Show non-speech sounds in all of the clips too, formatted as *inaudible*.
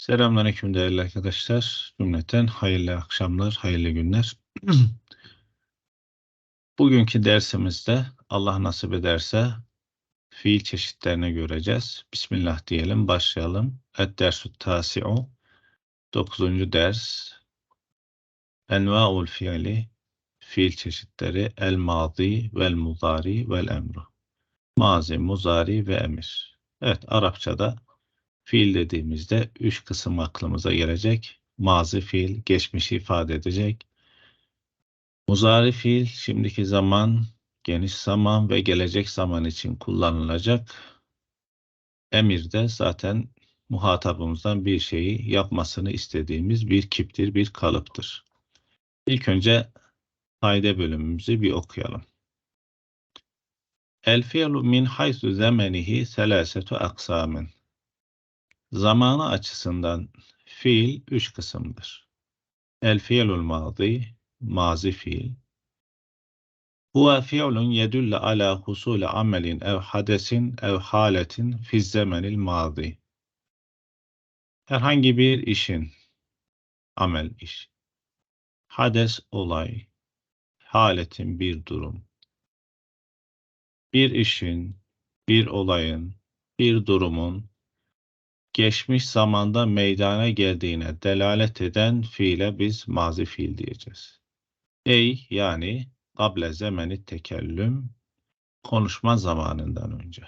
Selamünaleyküm değerli arkadaşlar. Cümleten hayırlı akşamlar, hayırlı günler. *clears throat* Bugünkü dersimizde Allah nasip ederse fiil çeşitlerini göreceğiz. Bismillah diyelim, başlayalım. Et-dersü tasi'u 9. ders Enva'ul fiili fiil çeşitleri el mazi vel muzari vel emru. Mazi, muzari ve emir. Evet, Arapçada Fiil dediğimizde üç kısım aklımıza gelecek. Mazi fiil, geçmişi ifade edecek. Muzari fiil, şimdiki zaman, geniş zaman ve gelecek zaman için kullanılacak. Emir de zaten muhatabımızdan bir şeyi yapmasını istediğimiz bir kiptir, bir kalıptır. İlk önce fayda bölümümüzü bir okuyalım. El fi'lu min haythu zemenihi selasetu aksamin. Zamanı açısından fiil üç kısımdır. El fiilul mazi, mazi fiil. Huve fiilun yedülle ala husule amelin ev hadesin ev haletin fi zemenil mazi. Herhangi bir işin, amel iş, hades olay, haletin bir durum, bir işin, bir olayın, bir durumun geçmiş zamanda meydana geldiğine delalet eden fiile biz mazi fiil diyeceğiz. Ey yani kable zemeni tekellüm konuşma zamanından önce.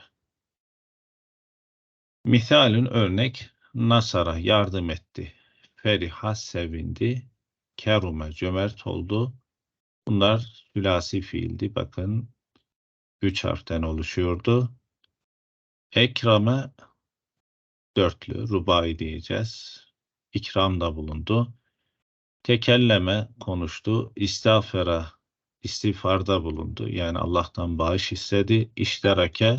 Misalün örnek Nasara yardım etti. Feriha sevindi. Kerume cömert oldu. Bunlar sülasi fiildi. Bakın üç harften oluşuyordu. Ekrame dörtlü, rubai diyeceğiz. İkram da bulundu. Tekelleme konuştu. İstağfera istiğfarda bulundu. Yani Allah'tan bağış istedi. İşterake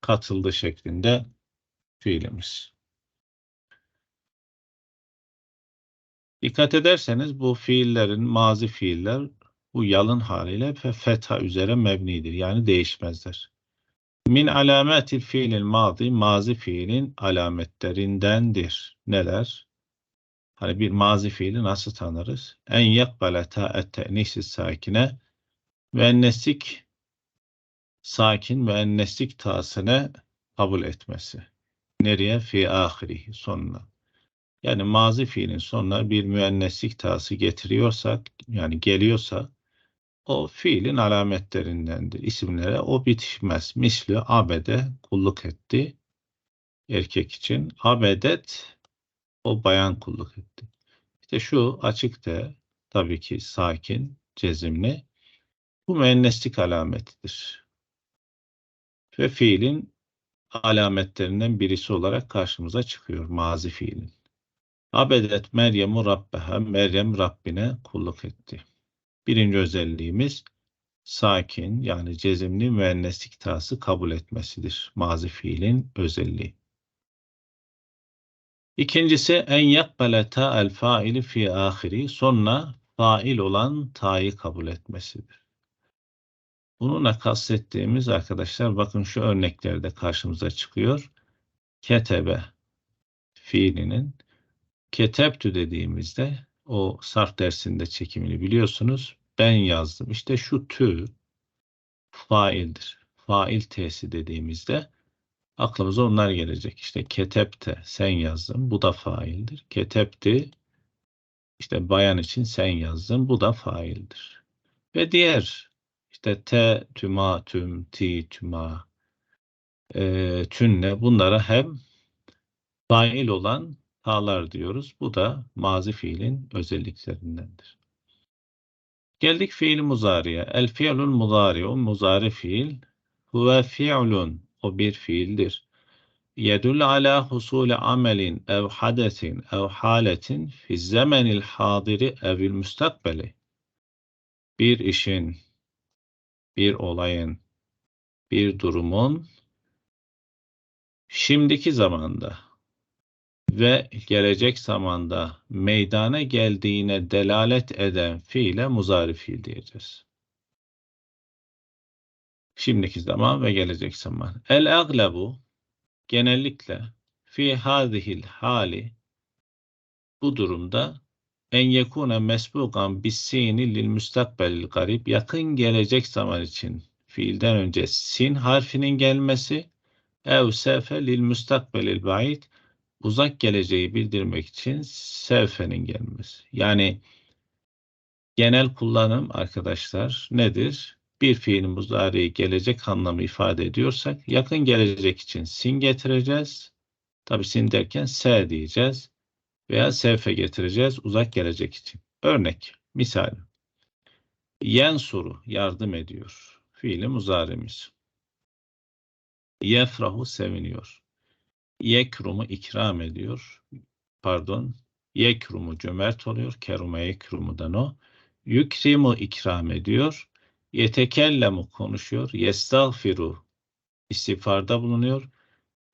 katıldı şeklinde fiilimiz. Dikkat ederseniz bu fiillerin mazi fiiller bu yalın haliyle fetha üzere mebnidir. Yani değişmezler. Min alametil fiilil mazi, mazi fiilin alametlerindendir. Neler? Hani bir mazi fiili nasıl tanırız? En yakbale ta'et te'nisi sakine ve ennesik sakin ve ennesik tasını kabul etmesi. Nereye? Fi ahirihi sonuna. Yani mazi fiilin sonuna bir müenneslik tası getiriyorsak, yani geliyorsa o fiilin alametlerindendir. İsimlere o bitişmez. Misli abede kulluk etti erkek için. Abedet o bayan kulluk etti. İşte şu açıkta tabii ki sakin, cezimli. Bu müenneslik alametidir. Ve fiilin alametlerinden birisi olarak karşımıza çıkıyor mazi fiilin. Abedet Meryem'u Rabbeha, Meryem Rabbine kulluk etti. Birinci özelliğimiz sakin yani cezimli müenneslik tası kabul etmesidir. Mazi fiilin özelliği. İkincisi en yakbele ta el faili fi ahiri sonra fail olan ta'yı kabul etmesidir. Bununla kastettiğimiz arkadaşlar bakın şu örneklerde karşımıza çıkıyor. Ketebe fiilinin ketebtü dediğimizde o sarf dersinde çekimini biliyorsunuz. Ben yazdım. İşte şu tü faildir. Fail t'si dediğimizde aklımıza onlar gelecek. İşte ketepte sen yazdın. Bu da faildir. Ketepti işte bayan için sen yazdın. Bu da faildir. Ve diğer işte te, tüma, tüm, ti, tüma, e, tünne bunlara hem fail olan ta'lar diyoruz. Bu da mazi fiilin özelliklerindendir. Geldik fiil muzariye. El fiilul muzari'u muzari fiil huve fiilun o bir fiildir. Yedul ala husule amelin ev hadesin ev haletin fi zemenil hadiri evil müstakbeli. Bir işin, bir olayın, bir durumun şimdiki zamanda ve gelecek zamanda meydana geldiğine delalet eden fiile muzari fiil diyeceğiz. Şimdiki zaman ve gelecek zaman. El aglebu genellikle fi hadihil hali bu durumda en yekune mesbukan bis sini lil müstakbelil garib yakın gelecek zaman için fiilden önce sin harfinin gelmesi ev sefe lil müstakbelil ba'id uzak geleceği bildirmek için sevfenin gelmesi. Yani genel kullanım arkadaşlar nedir? Bir fiil muzari gelecek anlamı ifade ediyorsak yakın gelecek için sin getireceğiz. Tabi sin derken se diyeceğiz veya sevfe getireceğiz uzak gelecek için. Örnek, misal. Yensuru yardım ediyor. Fiili muzarimiz. Yefrahu seviniyor. Yekrumu ikram ediyor. Pardon. Yekrumu cömert oluyor. Kerume yekrumudan o. Yükrimu ikram ediyor. Yetekellemu konuşuyor. Yestağfiru istiğfarda bulunuyor.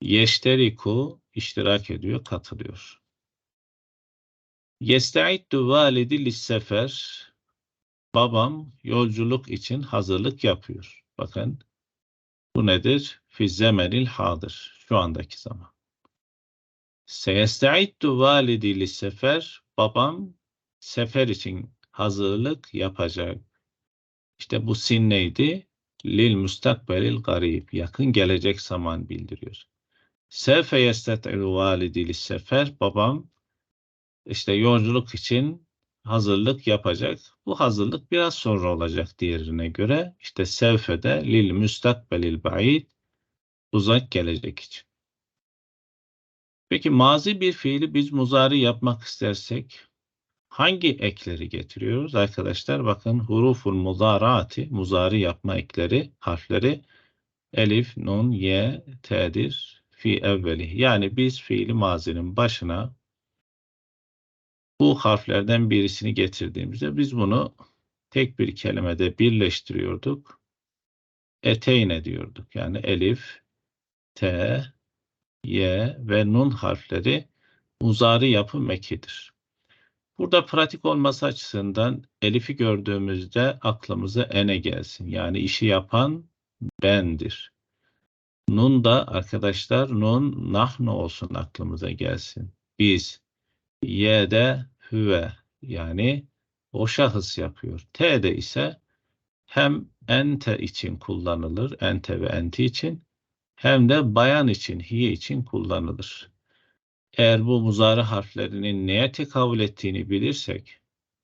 Yeşteriku iştirak ediyor, katılıyor. Yesta'iddu validi lissefer babam yolculuk için hazırlık yapıyor. Bakın bu nedir? Fi zemenil hadır. Şu andaki zaman. Seyesta'iddu validi lissefer babam sefer için hazırlık yapacak. İşte bu sin neydi? Lil müstakbelil garib. Yakın gelecek zaman bildiriyor. Sefe yestet'u validi lissefer babam işte yolculuk için hazırlık yapacak. Bu hazırlık biraz sonra olacak diğerine göre. İşte sevfede lil müstakbelil ba'id uzak gelecek için. Peki mazi bir fiili biz muzari yapmak istersek hangi ekleri getiriyoruz? Arkadaşlar bakın huruful muzarati muzari yapma ekleri harfleri elif, nun, ye, t'dir fi evveli. Yani biz fiili mazinin başına bu harflerden birisini getirdiğimizde biz bunu tek bir kelimede birleştiriyorduk. Eteyne diyorduk. Yani elif, t, y ve nun harfleri muzari yapı mekidir. Burada pratik olması açısından elifi gördüğümüzde aklımıza ene gelsin. Yani işi yapan bendir. Nun da arkadaşlar nun nahnu olsun aklımıza gelsin. Biz Y'de hüve yani o şahıs yapıyor. T'de ise hem ente için kullanılır, ente ve enti için hem de bayan için, hiye için kullanılır. Eğer bu muzari harflerinin neye tekabül ettiğini bilirsek,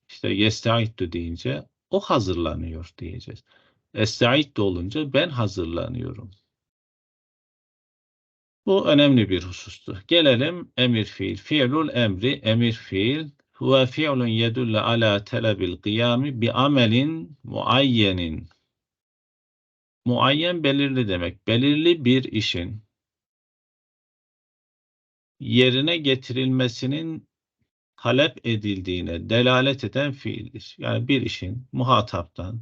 işte yestaiddu deyince o hazırlanıyor diyeceğiz. Estaiddu olunca ben hazırlanıyorum. Bu önemli bir husustu. Gelelim emir fiil. Fiilul emri, emir fiil. Huve fiilun yedulle ala telebil kıyami bi amelin muayyenin. Muayyen belirli demek. Belirli bir işin yerine getirilmesinin talep edildiğine delalet eden fiildir. Yani bir işin muhataptan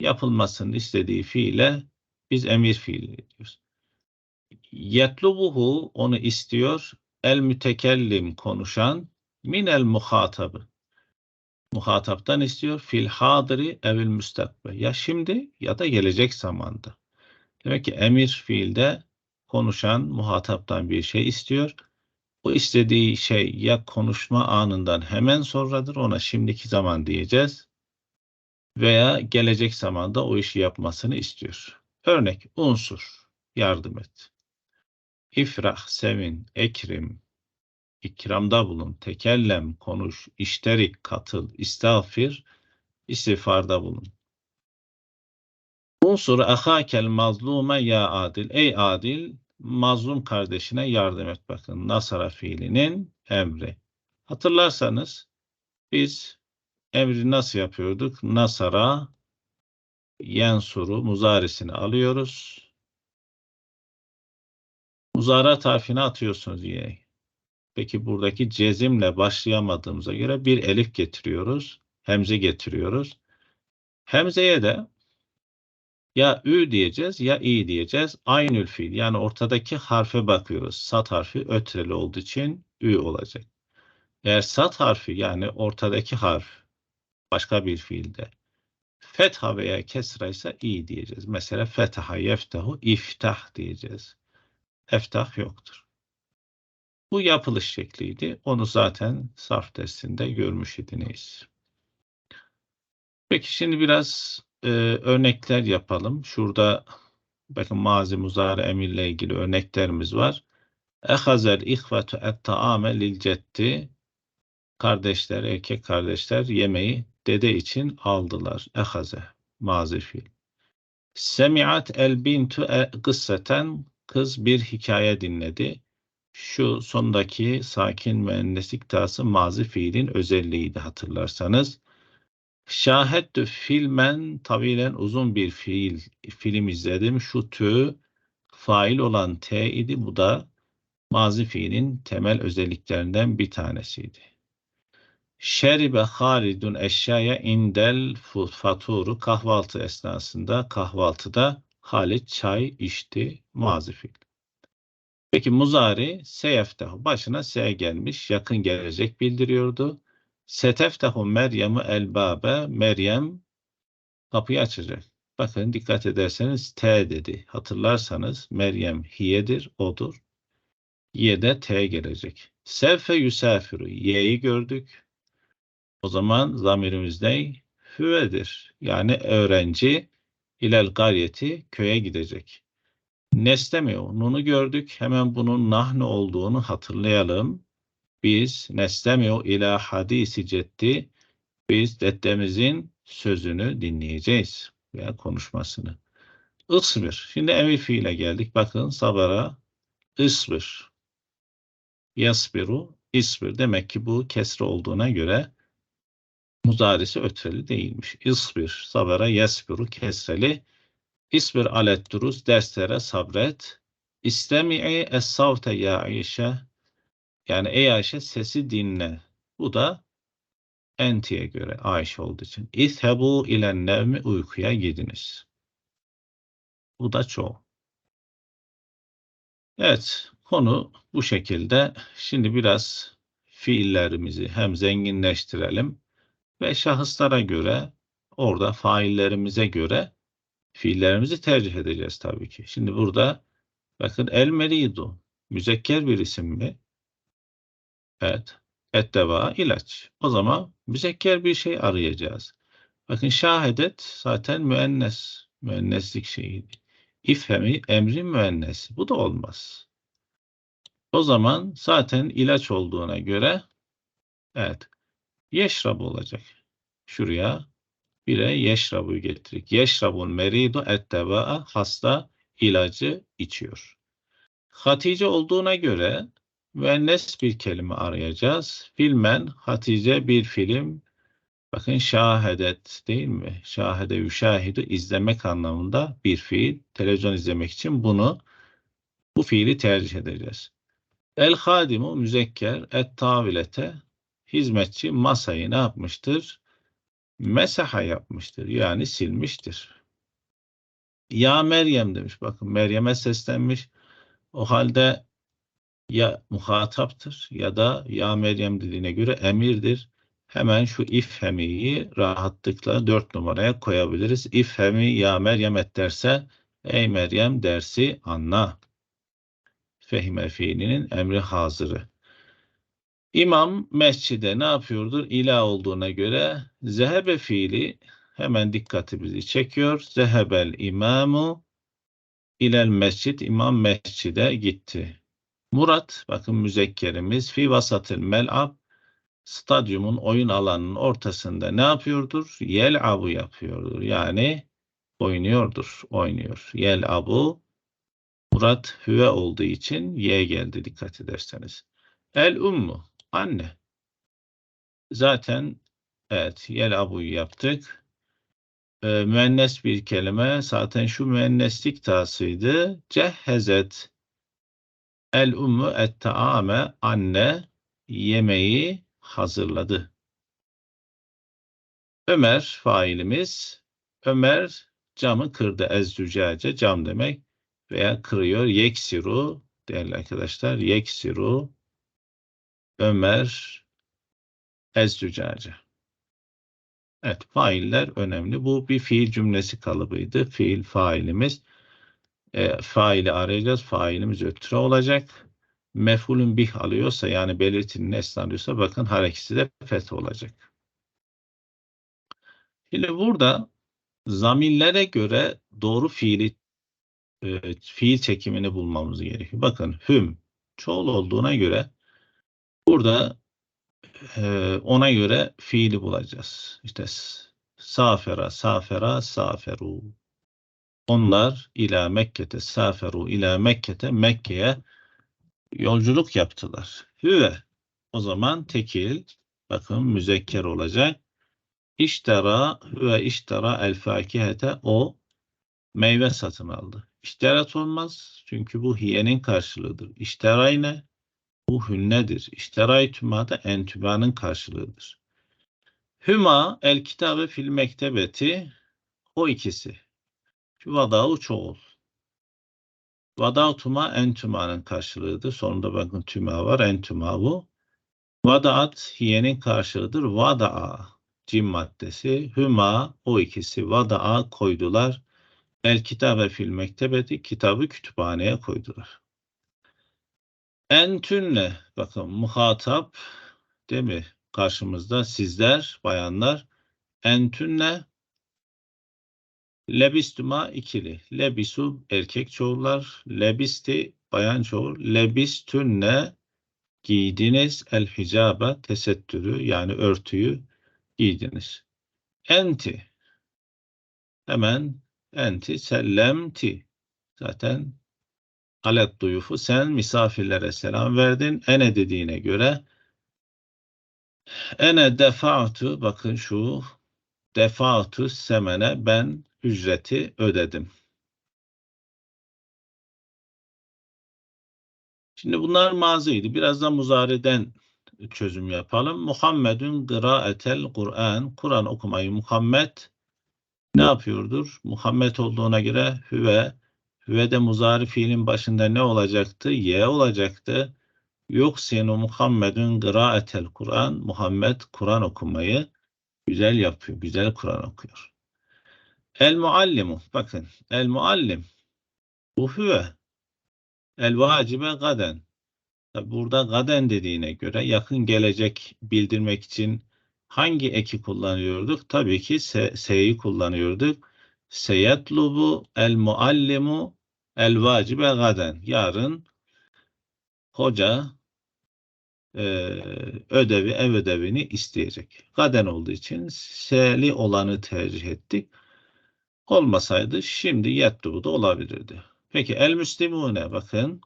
yapılmasını istediği fiile biz emir fiili diyoruz. Yetlubuhu onu istiyor. El mütekellim konuşan minel muhatabı. Muhataptan istiyor. Fil hadiri evil müstakbe. Ya şimdi ya da gelecek zamanda. Demek ki emir fiilde konuşan muhataptan bir şey istiyor. O istediği şey ya konuşma anından hemen sonradır ona şimdiki zaman diyeceğiz veya gelecek zamanda o işi yapmasını istiyor. Örnek unsur yardım et. İfrah, sevin, ekrim, ikramda bulun, tekellem, konuş, işterik, katıl, istağfir, istiğfarda bulun. Unsur ahakel mazlume ya adil. Ey adil, mazlum kardeşine yardım et. Bakın nasara fiilinin emri. Hatırlarsanız biz emri nasıl yapıyorduk? Nasara yensuru muzarisini alıyoruz. Muzara harfini atıyorsunuz y. Peki buradaki cezimle başlayamadığımıza göre bir elif getiriyoruz. Hemze getiriyoruz. Hemzeye de ya ü diyeceğiz ya i diyeceğiz. Aynül fiil yani ortadaki harfe bakıyoruz. Sat harfi ötreli olduğu için ü olacak. Eğer sat harfi yani ortadaki harf başka bir fiilde fetha veya kesra ise i diyeceğiz. Mesela fetaha yeftahu iftah diyeceğiz eftah yoktur. Bu yapılış şekliydi. Onu zaten sarf dersinde görmüş idiniz. Peki şimdi biraz e, örnekler yapalım. Şurada bakın mazi muzari emirle ilgili örneklerimiz var. Ehazel ihvetu et taame lil cetti. Kardeşler, erkek kardeşler yemeği dede için aldılar. Ehaze mazi fiil. Semiat el bintu e kız bir hikaye dinledi. Şu sondaki sakin müenneslik tası mazi fiilin özelliğiydi hatırlarsanız. Şahettü filmen tavilen uzun bir fiil film izledim. Şu tü fail olan t idi. Bu da mazi fiilin temel özelliklerinden bir tanesiydi. Şeribe Halidun eşyaya indel faturu kahvaltı esnasında kahvaltıda Halit çay içti mazi fiil. Peki muzari seyeftehu başına S gelmiş yakın gelecek bildiriyordu. Seteftehu Meryem'u elbabe Meryem kapıyı açacak. Bakın dikkat ederseniz T dedi. Hatırlarsanız Meryem hiyedir, odur. Y'de T gelecek. Sevfe yusafiru. Y'yi gördük. O zaman zamirimiz ne? Hüvedir. Yani öğrenci ilel garyeti köye gidecek. Nestemiyor. Nunu gördük. Hemen bunun nahne olduğunu hatırlayalım. Biz nestemiyor ila hadisi cetti. Biz dedemizin sözünü dinleyeceğiz veya konuşmasını. Isbir. Şimdi emir fiile geldik. Bakın sabara ısbir. Yasbiru isbir. Demek ki bu kesre olduğuna göre muzarisi ötreli değilmiş. İsbir. Sabara yasbiru kesreli. İsbir alet duruz. Derslere sabret. İstemi'i es-savte ya Ayşe. Yani ey Ayşe sesi dinle. Bu da entiye göre Ayşe olduğu için. İzhebu ilen nevmi uykuya gidiniz. Bu da çoğu. Evet, konu bu şekilde. Şimdi biraz fiillerimizi hem zenginleştirelim ve şahıslara göre orada faillerimize göre fiillerimizi tercih edeceğiz tabii ki. Şimdi burada bakın el meridu müzekker bir isim mi? Evet. Etteva ilaç. O zaman müzekker bir şey arayacağız. Bakın şahedet zaten müennes. Müenneslik şeyiydi. İfhemi emri müennes. Bu da olmaz. O zaman zaten ilaç olduğuna göre evet yeşrab olacak. Şuraya bire yeşrabu getirik. Yeşrabun meridu etteva hasta ilacı içiyor. Hatice olduğuna göre müennes bir kelime arayacağız. Filmen Hatice bir film. Bakın şahedet değil mi? Şahede yüşahidu izlemek anlamında bir fiil. Televizyon izlemek için bunu bu fiili tercih edeceğiz. El hadimu müzekker et tavilete hizmetçi masayı ne yapmıştır? Mesaha yapmıştır. Yani silmiştir. Ya Meryem demiş. Bakın Meryem'e seslenmiş. O halde ya muhataptır ya da ya Meryem dediğine göre emirdir. Hemen şu ifhemiyi rahatlıkla dört numaraya koyabiliriz. İfhemi ya Meryem et derse ey Meryem dersi anla. Fehime fiilinin emri hazırı. İmam mescide ne yapıyordur? İla olduğuna göre zehebe fiili hemen dikkatimizi çekiyor. Zehebel imamu ilel mescid imam mescide gitti. Murat, bakın müzekkerimiz fi vasatıl mel'ab stadyumun oyun alanının ortasında ne yapıyordur? Yel abu yapıyordur. Yani oynuyordur, oynuyor. Yel abu Murat hüve olduğu için y geldi dikkat ederseniz. El ummu anne. Zaten evet yel abuyu yaptık. Ee, müennes bir kelime zaten şu müenneslik tasıydı. Cehhezet El ummu et taame anne yemeği hazırladı. Ömer failimiz. Ömer camı kırdı. Ezzücace cam demek veya kırıyor. Yeksiru değerli arkadaşlar. Yeksiru Ömer ezzücace. Evet failler önemli. Bu bir fiil cümlesi kalıbıydı. Fiil failimiz e, faili arayacağız. Failimiz ötürü olacak. mef'ulün bih alıyorsa yani belirtinin nesne alıyorsa bakın her ikisi de feth olacak. Şimdi burada zamirlere göre doğru fiili e, fiil çekimini bulmamız gerekiyor. Bakın hüm çoğul olduğuna göre burada e, ona göre fiili bulacağız. İşte safera, safera, saferu. Onlar ila Mekke'te saferu ila Mekke'te Mekke'ye yolculuk yaptılar. Hüve o zaman tekil bakın müzekker olacak. İştera ve iştera el fakihete o meyve satın aldı. İşterat olmaz çünkü bu hiyenin karşılığıdır. İşterayne bu hünnedir. İşteraytüma da entübanın karşılığıdır. Hüma el kitabı fil mektebeti o ikisi. Vada'u çoğul. Vada'tuma entümanın karşılığıdır. Sonunda bakın tüma var. Entüma bu. Vada'at hiyenin karşılığıdır. Vada'a cim maddesi. Hüma o ikisi vada'a koydular. El kitabe fil mektebeti kitabı kütüphaneye koydular. Entünne bakın muhatap değil mi? Karşımızda sizler bayanlar entünne lebistuma ikili. Lebisu erkek çoğullar. Lebisti bayan çoğul. Lebistünne giydiniz el hicabe tesettürü yani örtüyü giydiniz. Enti hemen enti sellemti zaten alet duyufu sen misafirlere selam verdin. Ene dediğine göre ene defa'tu bakın şu defa'tu semene ben ücreti ödedim. Şimdi bunlar maziydi. Biraz da muzareden çözüm yapalım. Muhammedun gıraetel Kur'an. Kur'an okumayı Muhammed ne yapıyordur? Muhammed olduğuna göre hüve hüve de muzari fiilin başında ne olacaktı? Y olacaktı. Yok senu Muhammedun gıraetel Kur'an. Muhammed Kur'an okumayı güzel yapıyor. Güzel Kur'an okuyor. El muallimu. Bakın. El muallim. Bu hüve. El vacibe gaden. Burada gaden dediğine göre yakın gelecek bildirmek için hangi eki kullanıyorduk? Tabii ki se'yi kullanıyorduk. Seyetlubu el muallimu el vacibe gaden. Yarın hoca e, ödevi, ev ödevini isteyecek. Gaden olduğu için se'li olanı tercih ettik. Olmasaydı şimdi yetlubu da olabilirdi. Peki el müslimune bakın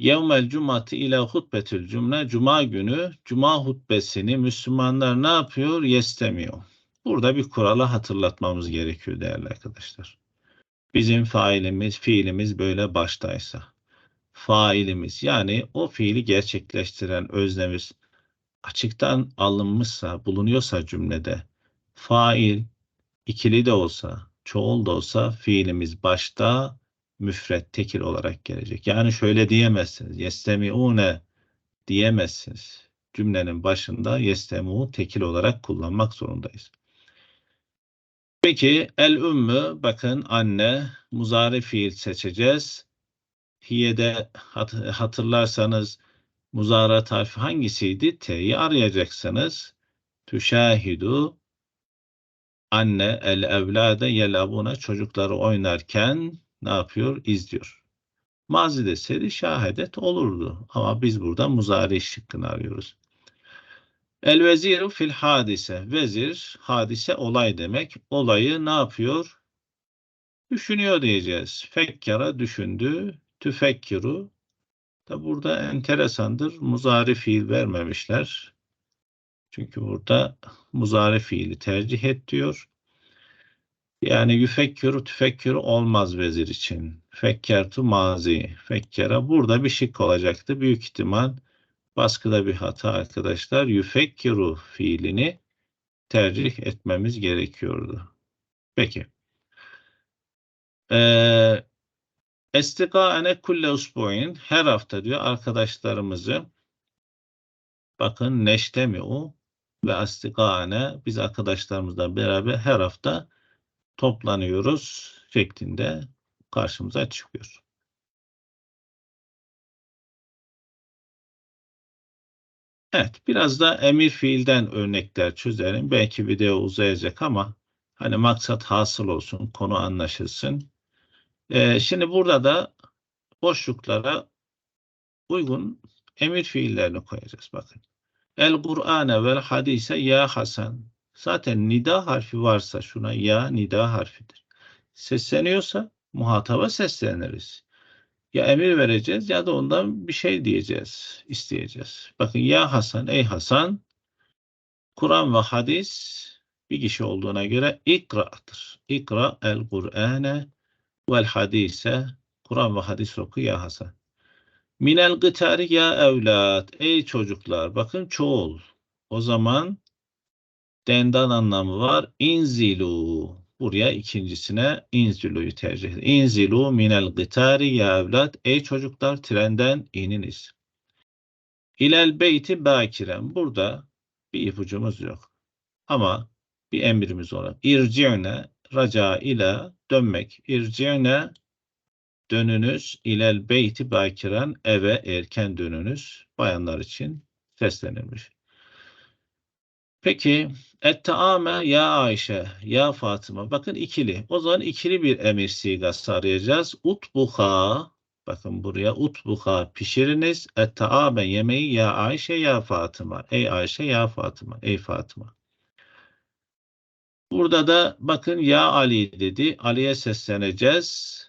Yevmel cumati ile hutbetül cümle cuma günü cuma hutbesini Müslümanlar ne yapıyor? Yestemiyor. Burada bir kurala hatırlatmamız gerekiyor değerli arkadaşlar. Bizim failimiz, fiilimiz böyle baştaysa, failimiz yani o fiili gerçekleştiren öznemiz açıktan alınmışsa, bulunuyorsa cümlede, fail ikili de olsa, çoğul da olsa fiilimiz başta müfret tekil olarak gelecek. Yani şöyle diyemezsiniz. Yestemiune diyemezsiniz. Cümlenin başında yestemu tekil olarak kullanmak zorundayız. Peki el ümmü bakın anne muzari fiil seçeceğiz. Hiye'de hatırlarsanız muzara tarifi hangisiydi? T'yi arayacaksınız. Tüşahidu anne el evlade yelabuna çocukları oynarken ne yapıyor? İzliyor. Mazi deseydi şahedet olurdu. Ama biz burada muzari şıkkını arıyoruz. El veziru fil hadise. Vezir, hadise olay demek. Olayı ne yapıyor? Düşünüyor diyeceğiz. Fekkara düşündü. Tüfekkiru. Da burada enteresandır. Muzari fiil vermemişler. Çünkü burada muzari fiili tercih et diyor. Yani yüfekkürü tüfekkürü olmaz vezir için. Fekkertu mazi. Fekkera burada bir şık olacaktı. Büyük ihtimal baskıda bir hata arkadaşlar. Yüfekkiru fiilini tercih etmemiz gerekiyordu. Peki. Ee, Estikâene kulle usbu'in her hafta diyor arkadaşlarımızı bakın neştemi'u ve astikâne biz arkadaşlarımızla beraber her hafta toplanıyoruz şeklinde karşımıza çıkıyor. Evet, biraz da emir fiilden örnekler çözelim. Belki video uzayacak ama hani maksat hasıl olsun, konu anlaşılsın. Ee, şimdi burada da boşluklara uygun emir fiillerini koyacağız. Bakın. El Kur'ane vel hadise ya Hasan. Zaten nida harfi varsa şuna ya nida harfidir. Sesleniyorsa muhataba sesleniriz. Ya emir vereceğiz ya da ondan bir şey diyeceğiz, isteyeceğiz. Bakın ya Hasan, ey Hasan, Kur'an ve hadis bir kişi olduğuna göre ikra'tır. İkra el Kur'ane vel hadise Kur'an ve hadis oku ya Hasan. Minel gıtari ya evlat. Ey çocuklar. Bakın çoğul. O zaman dendan anlamı var. İnzilu. Buraya ikincisine inzilu'yu tercih edin. İnzilu minel gıtari ya evlat. Ey çocuklar trenden ininiz. İlel beyti bakiren. Burada bir ipucumuz yok. Ama bir emrimiz olarak. İrci'ne raca ile dönmek. İrci'ne dönünüz ilel beyti bakiren eve erken dönünüz bayanlar için seslenilmiş. Peki Etteame ya Ayşe ya Fatıma bakın ikili. O zaman ikili bir emir sigası arayacağız. Utbuha bakın buraya utbuha pişiriniz. Etteame yemeği ya Ayşe ya Fatıma. Ey Ayşe ya Fatıma. Ey Fatıma. Burada da bakın ya Ali dedi. Ali'ye sesleneceğiz.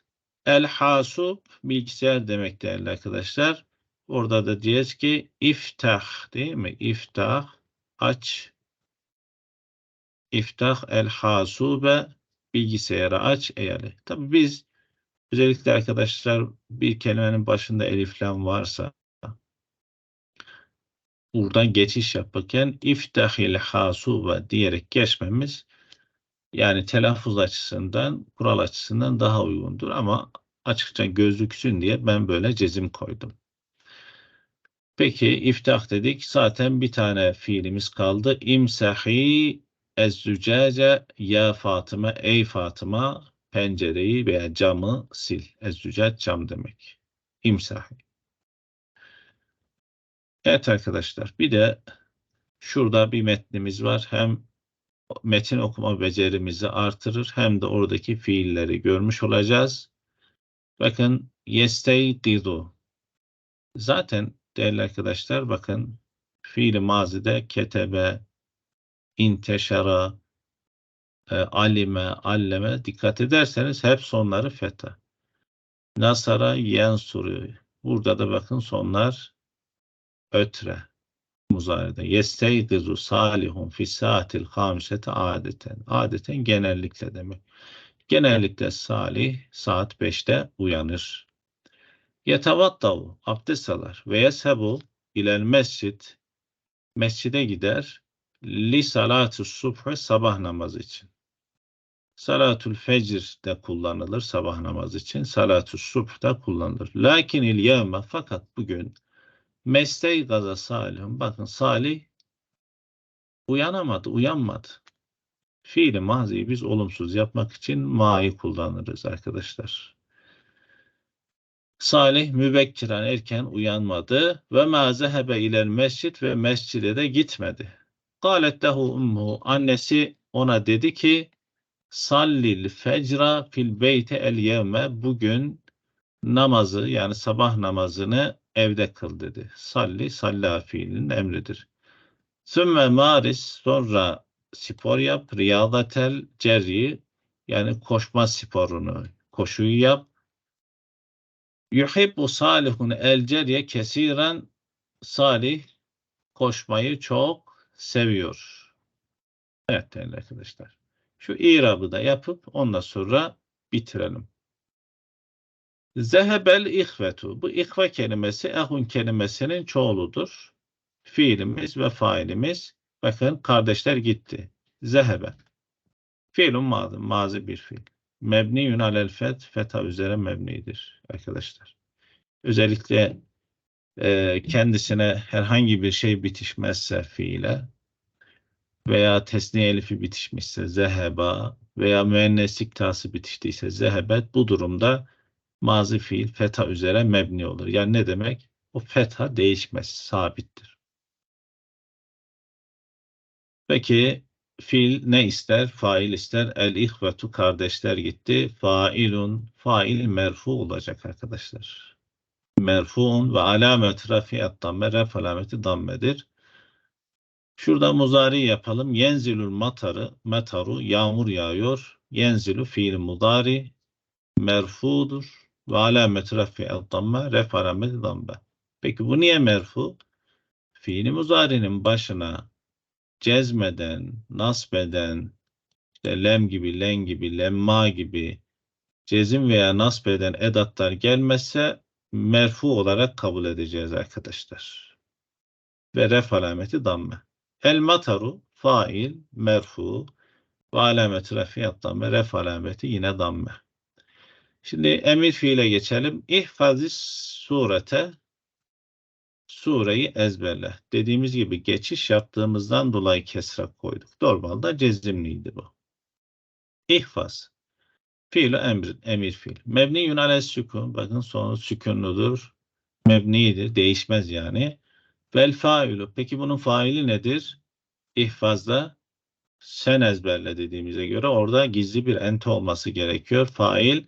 El hasub bilgisayar demek değerli arkadaşlar. Orada da diyeceğiz ki iftah değil mi? İftah aç. İftah el hasube bilgisayarı aç eyali. Tabi biz özellikle arkadaşlar bir kelimenin başında eliflen varsa buradan geçiş yaparken iftahil hasube diyerek geçmemiz yani telaffuz açısından, kural açısından daha uygundur ama açıkça gözüksün diye ben böyle cezim koydum. Peki iftah dedik. Zaten bir tane fiilimiz kaldı. İmsahi ezzücace ya Fatıma ey Fatıma pencereyi veya camı sil. Ezzücac cam demek. İmsahi. Evet arkadaşlar bir de şurada bir metnimiz var. Hem metin okuma becerimizi artırır hem de oradaki fiilleri görmüş olacağız. Bakın yesteydidu. Zaten değerli arkadaşlar bakın fiili mazide ketebe, inteşara, e, alime, alleme dikkat ederseniz hep sonları feta. Nasara yensuru. Burada da bakın sonlar ötre muzarede. Yesteydizu salihun fi saatil adeten. Adeten genellikle demek. Genellikle salih saat 5'te uyanır. Yetavattavu abdest alır ve yeshebu ilel mescid mescide gider li salatu subh sabah namazı için. Salatul fecr de kullanılır sabah namazı için. Salatul subh da kullanılır. Lakin il fakat bugün Mestey gaza salihun. Bakın salih uyanamadı, uyanmadı. Fiili maziyi biz olumsuz yapmak için ma'yı kullanırız arkadaşlar. Salih mübekkiren erken uyanmadı ve ma zehebe ilel mescid ve mescide de gitmedi. Galet lehu ummu annesi ona dedi ki sallil fecra fil beyti el yevme bugün namazı yani sabah namazını evde kıl dedi. Salli salla fiilinin emridir. Sümme maris sonra spor yap. Riyadatel cerri yani koşma sporunu koşuyu yap. Yuhibbu salihun el ceriye kesiren salih koşmayı çok seviyor. Evet değerli arkadaşlar. Şu irabı da yapıp ondan sonra bitirelim. Zehebel ihvetu. Bu ihve kelimesi ehun kelimesinin çoğuludur. Fiilimiz ve failimiz. Bakın kardeşler gitti. Zehebe. Fiilun mazi, mazi bir fiil. Mebniyun alel fet, feta üzere mebnidir arkadaşlar. Özellikle e, kendisine herhangi bir şey bitişmezse fiile veya tesniye elifi bitişmişse zeheba veya müenneslik tası bitiştiyse zehebet bu durumda mazi fiil feta üzere mebni olur. Yani ne demek? O fetha değişmez, sabittir. Peki fiil ne ister? Fail ister. El ihvetu kardeşler gitti. Failun fail merfu olacak arkadaşlar. Merfuun ve alamet rafiat damme ref alameti dammedir. Şurada muzari yapalım. Yenzilul matarı metaru yağmur yağıyor. Yenzilu fiil mudari merfudur ve alamet rafiat damme ref alameti damme. Peki bu niye merfu? Fiili muzarinin başına cezmeden, nasbeden, işte lem gibi, len gibi, lemma gibi cezim veya nasbeden edatlar gelmezse merfu olarak kabul edeceğiz arkadaşlar. Ve ref alameti damme. El mataru fail merfu ve alameti refiyat damme ref alameti yine damme. Şimdi emir fiile geçelim. İhfazis surete sureyi ezberle. Dediğimiz gibi geçiş yaptığımızdan dolayı kesra koyduk. Normalde cezimliydi bu. İhfaz. Fiil emir, emir fiil. Mebniyün ale sükun. Bakın sonu sükunludur. Mebnidir. Değişmez yani. Vel failu. Peki bunun faili nedir? İhfazda sen ezberle dediğimize göre orada gizli bir ente olması gerekiyor. Fail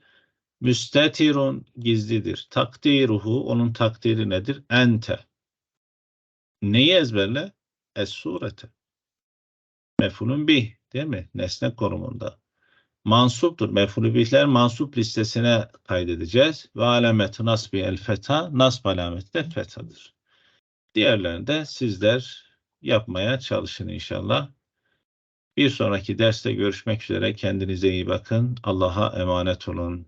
müstetirun gizlidir. Takdiruhu onun takdiri nedir? Ente. Neyi ezberle? Es-surete. Mef'ulün bih değil mi? Nesne konumunda. Mansuptur. Mef'ulü bihler mansup listesine kaydedeceğiz. Ve alameti nasbi el feta. Nasb alameti de fetadır. Diğerlerini de sizler yapmaya çalışın inşallah. Bir sonraki derste görüşmek üzere. Kendinize iyi bakın. Allah'a emanet olun.